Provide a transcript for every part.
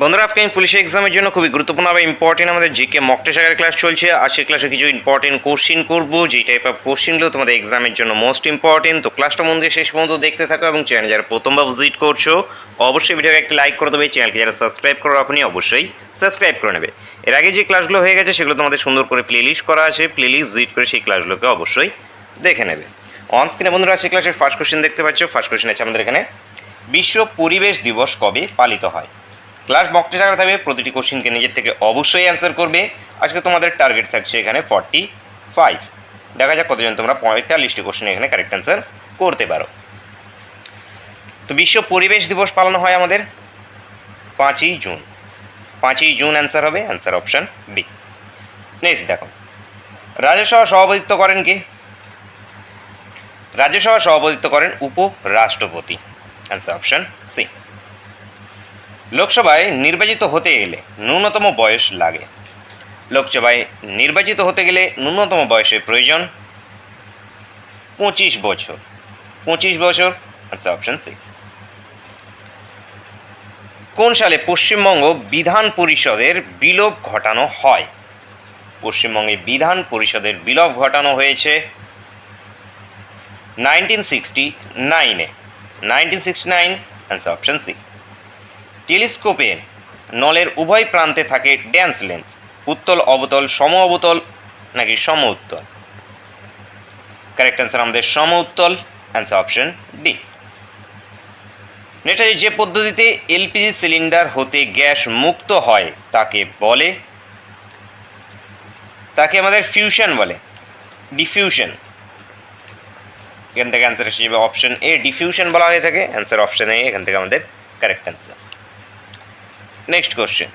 বন্ধুরা upcoming police এক্সামের জন্য খুবই গুরুত্বপূর্ণ বা ইম্পর্টেন্ট আমাদের জিকে মক টেস্ট ক্লাস চলছে। আজকের ক্লাসে কিছু ইম্পর্টেন্ট কোশ্চিন করব, যেই টাইপ অফ কোশ্চিনগুলো তোমাদের এক্সামের জন্য মোস্ট ইম্পর্টেন্ট তো ক্লাসটা মন দিয়ে শেষ পর্যন্ত দেখতে থাকো এবং চ্যানেল যারা প্রথমবার ভিজিট করছ, অবশ্যই ভিডিওকে একটা লাইক করে দেবে। চ্যানেলকে যারা সাবস্ক্রাইব করো রাখুনি অবশ্যই সাবস্ক্রাইব করে নেবে। এর আগে যে ক্লাসগুলো হয়ে গেছে, সেগুলো তোমাদের সুন্দর করে প্লেলিস্ট করা আছে। প্লেলিস্ট ভিজিট করে সেই ক্লাসগুলোকে অবশ্যই দেখে নেবে। অন স্ক্রিনে বন্ধুরা, সেই ক্লাসের ফার্স্ট কোশ্চেন দেখতে পাচ্ছ। ফার্স্ট কোশ্চেন আছে আমাদের এখানে, বিশ্ব পরিবেশ দিবস কবে পালিত হয়? ক্লাস বক্তে টাকা থাকবে প্রতিটি কোশ্চিনকে নিজের থেকে অবশ্যই অ্যান্সার করবে। আজকে তোমাদের টার্গেট থাকছে এখানে ফর্টি ফাইভ দেখা যাক কতজন তোমরা পঁয়তাল্লিশটি কোশ্চেন এখানে কারেক্ট অ্যান্সার করতে পারো। তো বিশ্ব পরিবেশ দিবস পালন হয় আমাদের পাঁচই জুন। পাঁচই জুন অ্যান্সার হবে অ্যান্সার অপশান বি নেক্সট দেখো। রাজ্যসভা সভাপতিত্ব করেন কে? রাজ্যসভা সভাপতিত্ব করেন উপরাষ্ট্রপতি। অ্যান্সার অপশান সি লোকসভায় নির্বাচিত হতে গেলে ন্যূনতম বয়স লাগে। লোকসভায় নির্বাচিত হতে গেলে ন্যূনতম বয়সের প্রয়োজন পঁচিশ বছর। পঁচিশ বছর আচ্ছা অপশন সি কোন সালে পশ্চিমবঙ্গ বিধান পরিষদের বিলোপ ঘটানো হয়? পশ্চিমবঙ্গে বিধান পরিষদের বিলোপ ঘটানো হয়েছে নাইনটিন সিক্সটি নাইনে nineteen sixty nine answer option C টেলিস্কোপে নলের উভয় প্রান্তে থাকে ড্যান্স লেন্স, উত্তল অবতল, সম অবতল নাকি সম উত্তল? কারেক্ট অ্যান্সার আমাদের সম উত্তল অ্যান্সার অপশন ডি আছে যে পদ্ধতিতে এলপিজি সিলিন্ডার হতে গ্যাস মুক্ত হয়, তাকে বলে, তাকে আমাদের ফিউশন বলে ডিফিউশন এখান থেকে অ্যান্সার হিসেবে অপশন এ ডিফিউশন বলা হয়ে থাকে অ্যান্সার অপশন এ এখান থেকে আমাদের কারেক্ট অ্যান্সার নেক্সট কোশ্চেন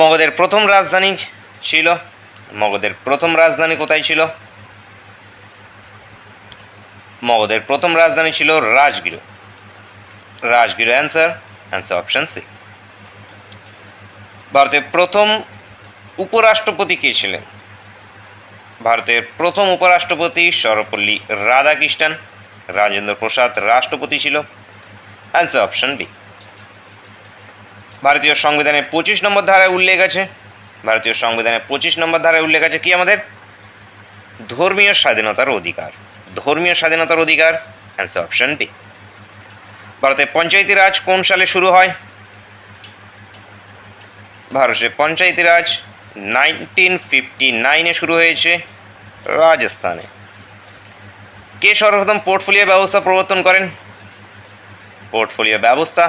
মগধের প্রথম রাজধানী ছিল? মগধের প্রথম রাজধানী কোথায় ছিল? মগধের প্রথম রাজধানী ছিল Rajgir. Rajgir answer answer option C ভারতের প্রথম উপরাষ্ট্রপতি কে ছিলেন? ভারতের প্রথম উপরাষ্ট্রপতি সর্বপল্লী রাধাকৃষ্ণন। রাজেন্দ্র প্রসাদ রাষ্ট্রপতি ছিল। অ্যান্সার অপশন বি ভারতীয় সংবিধানের পঁচিশ নম্বর ধারায় উল্লেখ আছে। ভারতীয় সংবিধানের পঁচিশ নম্বর ধারায় উল্লেখ আছে কি আমাদের? ধর্মীয় স্বাধীনতার অধিকার। ধর্মীয় স্বাধীনতার অধিকার অ্যান্সার অপশন বি ভারতের পঞ্চায়েতি রাজ কোন সালে শুরু হয়? ভারতের পঞ্চায়েতি রাজ নাইনটিন ফিফটি নাইনে শুরু হয়েছে, রাজস্থানে। কে সর্বপ্রথম পোর্টফোলিও ব্যবস্থা প্রবর্তন করেন? পোর্টফোলিও ব্যবস্থা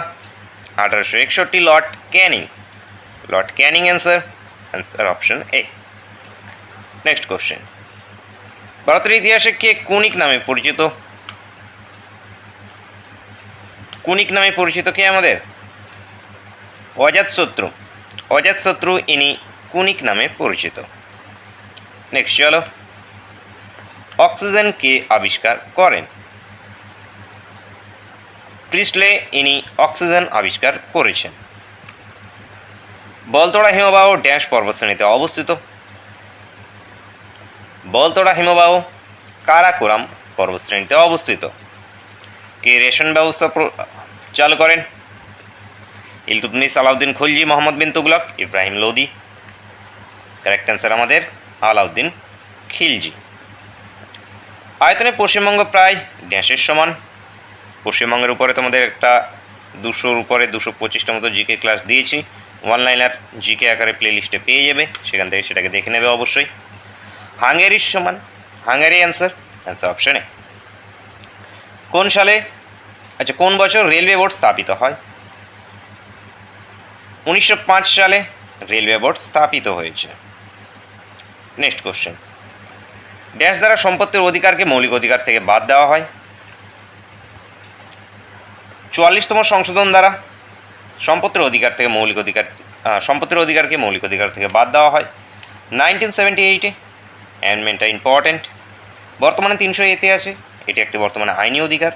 আঠারোশো একষট্টি Lord Canning. Lord Canning answer answer option A. Next question. ভারতের ইতিহাসে কে কুনিক নামে পরিচিত? কুনিক নামে পরিচিত কে আমাদের? অজাতশত্রু অজাতশত্রু ইনি কুনিক নামে পরিচিত। নেক্সট চলো। অক্সিজেন কে আবিষ্কার করেন? প্রিস্টলে ইনি অক্সিজেন আবিষ্কার করেছেন। বলতোড়া হিমবাহ ড্যাশ পর্বতশ্রেণীতে অবস্থিত। বলতোড়া হিমবাহ কারাকোরাম পর্বতশ্রেণীতে অবস্থিত। কে রেশন ব্যবস্থা চালু করেন? ইলতুতমিস আলাউদ্দিন খলজি, মোহাম্মদ বিন তুগলক, ইব্রাহিম লোদি। কারেক্ট অ্যান্সার আমাদের আলাউদ্দিন খিলজি। আয়তনে পশ্চিমবঙ্গ প্রায় ড্যাশের সমান। পশ্চিমবঙ্গের উপরে তোমাদের একটা দুশোর উপরে, দুশো পঁচিশটা মতো জিকে ক্লাস দিয়েছি। ওয়ান লাইনার জিকে আকারে প্লে লিস্টে পেয়ে যাবে। সেখান থেকে সেটাকে দেখে নেবে অবশ্যই। হাঙ্গেরির সমান। হাঙ্গেরি অ্যান্সার অ্যান্সার অপশানে কোন সালে আচ্ছা কোন বছর রেলওয়ে বোর্ড স্থাপিত হয়? উনিশশো পাঁচ সালে রেলওয়ে বোর্ড স্থাপিত হয়েছে। নেক্সট কোশ্চেন ড্যাশ দ্বারা সম্পত্তির অধিকারকে মৌলিক অধিকার থেকে বাদ দেওয়া হয়। চুয়াল্লিশতম সংশোধন দ্বারা সম্পত্তির অধিকার থেকে মৌলিক অধিকার সম্পত্তির অধিকারকে মৌলিক অধিকার থেকে বাদ দেওয়া হয়। নাইনটিন সেভেন্টি এইটে অ্যামেন্টটা ইম্পর্ট্যান্ট বর্তমানে তিনশো এতে আছে, এটি একটি বর্তমানে আইনি অধিকার।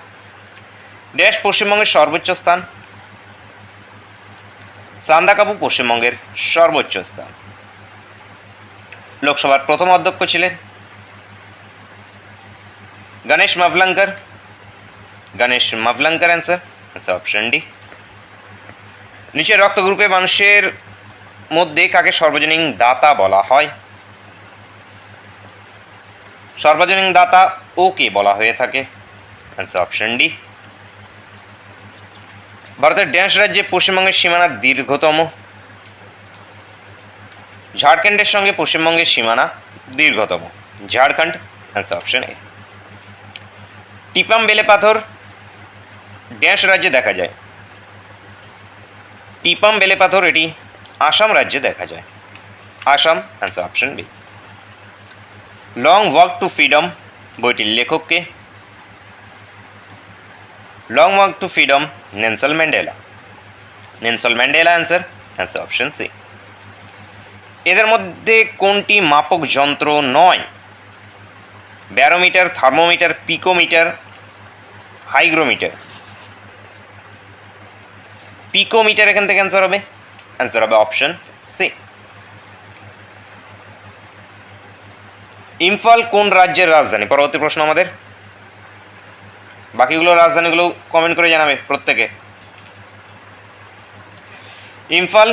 ড্যাশ পশ্চিমবঙ্গের সর্বোচ্চ স্থান। সান্দাকাবু পশ্চিমবঙ্গের সর্বোচ্চ স্থান। লোকসভার প্রথম অধ্যক্ষ ছিলেন গণেশ মাভলঙ্কর। গণেশ মাভলঙ্কর অ্যান্সার আচ্ছা অপশন ডি নিচের রক্ত গ্রুপে মানুষের মধ্যে কাকে সর্বজনীন দাতা বলা হয়? সর্বজনীন দাতা ওকে বলা হয়ে থাকে। অ্যান্সার অপশন ডি ভারতের ড্যান্স রাজ্যে পশ্চিমবঙ্গের সীমানা দীর্ঘতম। ঝাড়খণ্ডের সঙ্গে পশ্চিমবঙ্গের সীমানা দীর্ঘতম। Jharkhand answer option A Tipam বেলে পাথর ড্যান্স রাজ্যে দেখা যায়। টিপাম বেলে পাথর এটি আসাম রাজ্যে দেখা যায়। Assam answer option B long walk to freedom বইটির লেখককে। Long walk to freedom Nelson Mandela Nelson Mandela answer answer option C এদের মধ্যে কোনটি মাপক যন্ত্র নয়? Barometer, thermometer, picometer, hygrometer. Picometer এখান থেকে অ্যান্সার হবে। অ্যান্সার হবে অপশন সি ইম্ফল কোন রাজ্যের রাজধানী? পরবর্তী প্রশ্ন আমাদের। বাকিগুলো রাজধানীগুলো কমেন্ট করে জানাবে প্রত্যেকে। ইম্ফল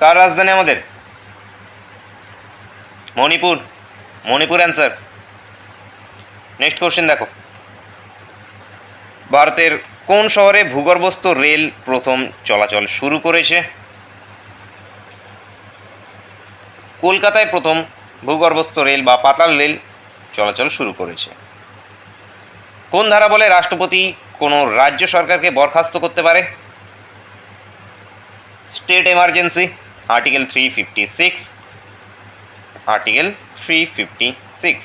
কার রাজধানী আমাদের? Manipur. Manipur answer next question দেখো। ভারতের কোন শহরে ভূগর্ভস্থ রেল প্রথম চলাচল শুরু করেছে? কলকাতায় প্রথম ভূগর্ভস্থ রেল বা পাতাল রেল চলাচল শুরু করেছে। কোন ধারা বলে রাষ্ট্রপতি কোনো রাজ্য সরকারকে বরখাস্ত করতে পারে? State emergency, article three fifty six, article three fifty six.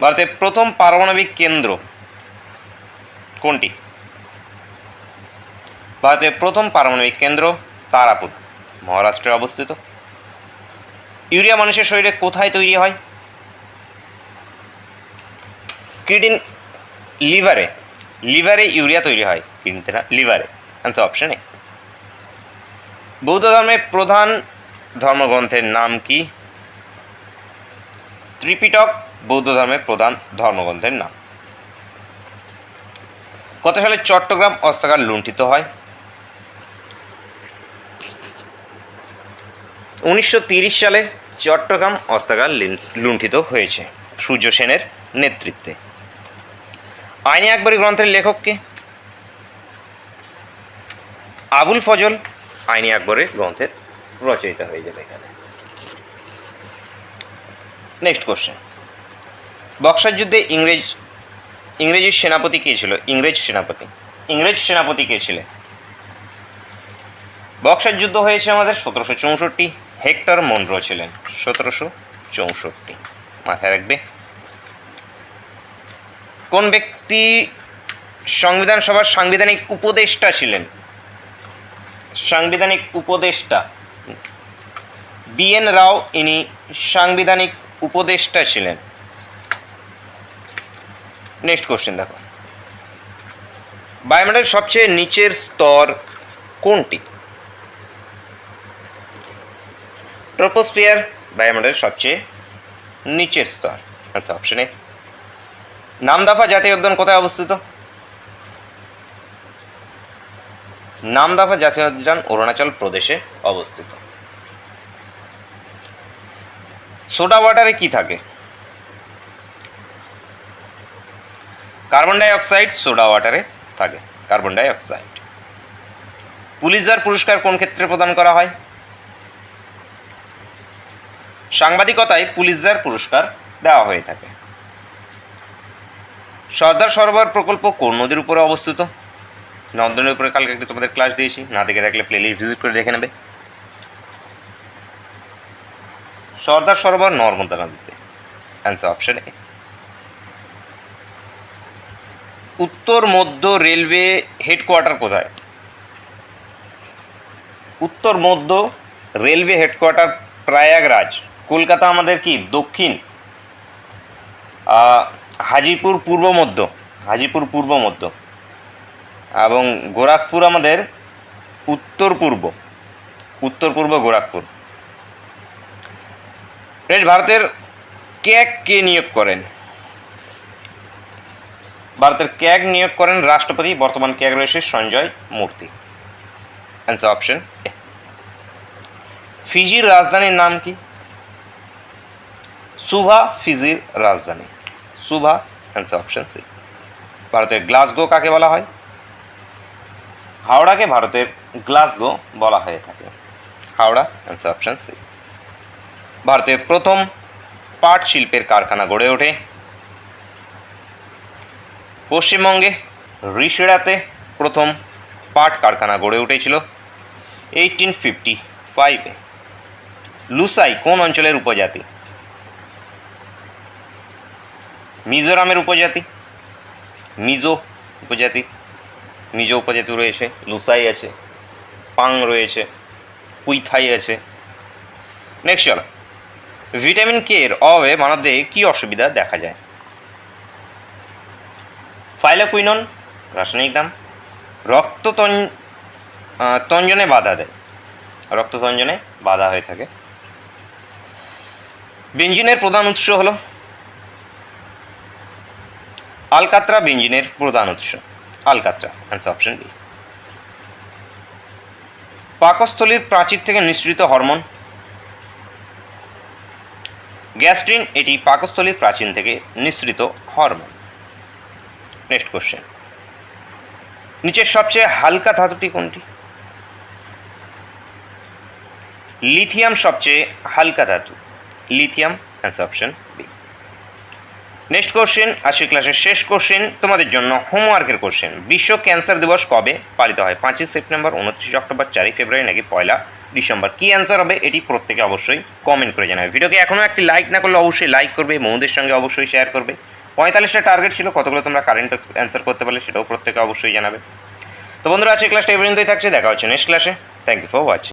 ভারতের প্রথম পারমাণবিক কেন্দ্র কোনটি? ভারতের প্রথম পারমাণবিক কেন্দ্র তারাপুর, মহারাষ্ট্রে অবস্থিত। ইউরিয়া মানুষের শরীরে কোথায় তৈরি হয়? কিডনি লিভারে। লিভারে ইউরিয়া তৈরি হয় কিডনিতে না লিভারে। অ্যান্সার অপশন এ বৌদ্ধ ধর্মের প্রধান ধর্মগ্রন্থের নাম কি? ত্রিপিটক বৌদ্ধ ধর্মের প্রধান ধর্মগ্রন্থের নাম। কত সালে চট্টগ্রাম অস্ত্রাগার লুণ্ঠিত হয়? উনিশশো সালে চট্টগ্রাম অস্ত্রাগার লুণ্ঠিত হয়েছে সূর্য সেনের নেতৃত্বে। আইনি আকবরী গ্রন্থের লেখককে আবুল ফজল আইনি আকবরের গ্রন্থের রচয়িতা হয়ে যাবে এখানে। নেক্সট কোশ্চেন বক্সার যুদ্ধে ইংরেজ ইংরেজি সেনাপতি কে ছিল? ইংরেজ সেনাপতি। ইংরেজ সেনাপতি কে ছিলেন বক্সার যুদ্ধ হয়েছে আমাদের সতেরোশো চৌষট্টি। হেক্টর মনরো ছিলেন সতেরোশো চৌষট্টি। মাথায় রাখবে। কোন ব্যক্তি সংবিধান সভার সাংবিধানিক উপদেষ্টা ছিলেন? সাংবিধানিক উপদেষ্টা। বি এন রাও ইনি সাংবিধানিক উপদেষ্টা ছিলেন। নেক্সট কোশ্চেন দেখো। বায়োমেটের সবচেয়ে নিচের স্তর কোনটি? ট্রোপোস্ফিয়ার বায়োমেটের সবচেয়ে নিচের স্তর। আচ্ছা অপশন এ নামদাফা জাতীয় উদ্যান কোথায় অবস্থিত? নামদাফা জাতীয় উদ্যান অরুণাচল প্রদেশে অবস্থিত। সোডা ওয়াটারে কি থাকে? কার্বন ডাই অক্সাইড সোডা ওয়াটারে থাকে কার্বন ডাই অক্সাইড পুলিশার পুরস্কার কোন ক্ষেত্রে প্রদান করা হয়? সাংবাদিকতায় পুলিশার পুরস্কার দেওয়া হয়ে থাকে। সর্দার সরোবর প্রকল্প কোন নদীর উপরে অবস্থিত? নন্দনের উপরে কালকে একটু তোমাদের ক্লাস দিয়েছি, না দেখে থাকলে প্লেলিস্ট ভিজিট করে দেখে নেবে। সর্দার সরোবর নর্মদা নদীতে। অ্যান্সার অপশন এ উত্তর, মধ্য রেলওয়ে হেডকোয়ার্টার কোথায়? উত্তর, মধ্য রেলওয়ে হেডকোয়ার্টার প্রয়াগরাজ। কলকাতা আমাদের কি? দক্ষিণ। হাজিপুর পূর্ব, মধ্য। হাজিপুর পূর্ব, মধ্য। এবং গোরাখপুর আমাদের উত্তর, পূর্ব। উত্তর, পূর্ব, গোরাখপুর। ভারতের ক্যাগ কে নিয়োগ করেন? ভারতের ক্যাগ নিয়োগ করেন রাষ্ট্রপতি, বর্তমান ক্যাগ রয়েছে সঞ্জয় মূর্তি। অ্যান্সার অপশন এ ফিজির রাজধানীর নাম কি? সুভা ফিজির রাজধানী। সুভা অ্যান্সার অপশন সি ভারতের গ্লাসগো কাকে বলা হয়? হাওড়াকে ভারতের গ্লাসগো বলা হয়ে থাকে। হাওড়া অ্যান্সার অপশন সি ভারতের প্রথম পাট শিল্পের কারখানা গড়ে ওঠে পশ্চিমবঙ্গে ঋষিরাতে প্রথম পাট কারখানা গড়ে উঠেছিল এইটিন ফিফটি ফাইভে লুসাই কোন অঞ্চলের উপজাতি? মিজোরামের উপজাতি। মিজো উপজাতি। মিজো উপজাতি রয়েছে, লুসাই আছে, পাং রয়েছে কুইথাই আছে। নেক্সট চলো। ভিটামিন কে এর অভাবে মানবদেহে কী অসুবিধা দেখা যায়? ফাইলাকুইনন রাসায়নিক নাম রক্ত তঞ্জনে বাধা দেয়। রক্ত তঞ্জনে বাধা হয়ে থাকে। বেঞ্জিনের প্রধান উৎস হল আলকাত্রা বেঞ্জিনের প্রধান উৎস। আলকাত্রা অ্যান্সার অপশন বি পাকস্থলীর প্রাচীর থেকে নিঃসৃত হরমোন। গ্যাস্ট্রিন, এটি পাকস্থলীর প্রাচীন থেকে নিঃসৃত হরমোন। নেক্সট কোশ্চেন নিচের সবচেয়ে হালকা ধাতুটি কোনটি? লিথিয়াম সবচেয়ে হালকা ধাতু। Lithium answer option B next question আজকের ক্লাসের শেষ কোশ্চেন তোমাদের জন্য হোমওয়ার্কের কোশ্চেন বিশ্ব ক্যান্সার দিবস কবে পালিত হয়? পাঁচই সেপ্টেম্বর, উনত্রিশ অক্টোবর, চারই ফেব্রুয়ারি নাকি পয়লা ডিসেম্বর? কি অ্যান্সার হবে? এটি প্রত্যেকে অবশ্যই কমেন্ট করে জানাবে। ভিডিওকে এখনও একটি লাইক না করলে অবশ্যই লাইক করবে, বন্ধুদের সঙ্গে অবশ্যই শেয়ার করবে। পঁয়তাল্লিশটা টার্গেট ছিল, কতগুলো তোমরা কারেন্ট অ্যান্সার করতে পারলে সেটাও প্রত্যেকে অবশ্যই জানাবে। তো বন্ধুরা আজকে ক্লাসটা এই পর্যন্তই থাকছে, দেখা হচ্ছে নেক্সট ক্লাসে থ্যাংক ইউ ফর ওয়াচিং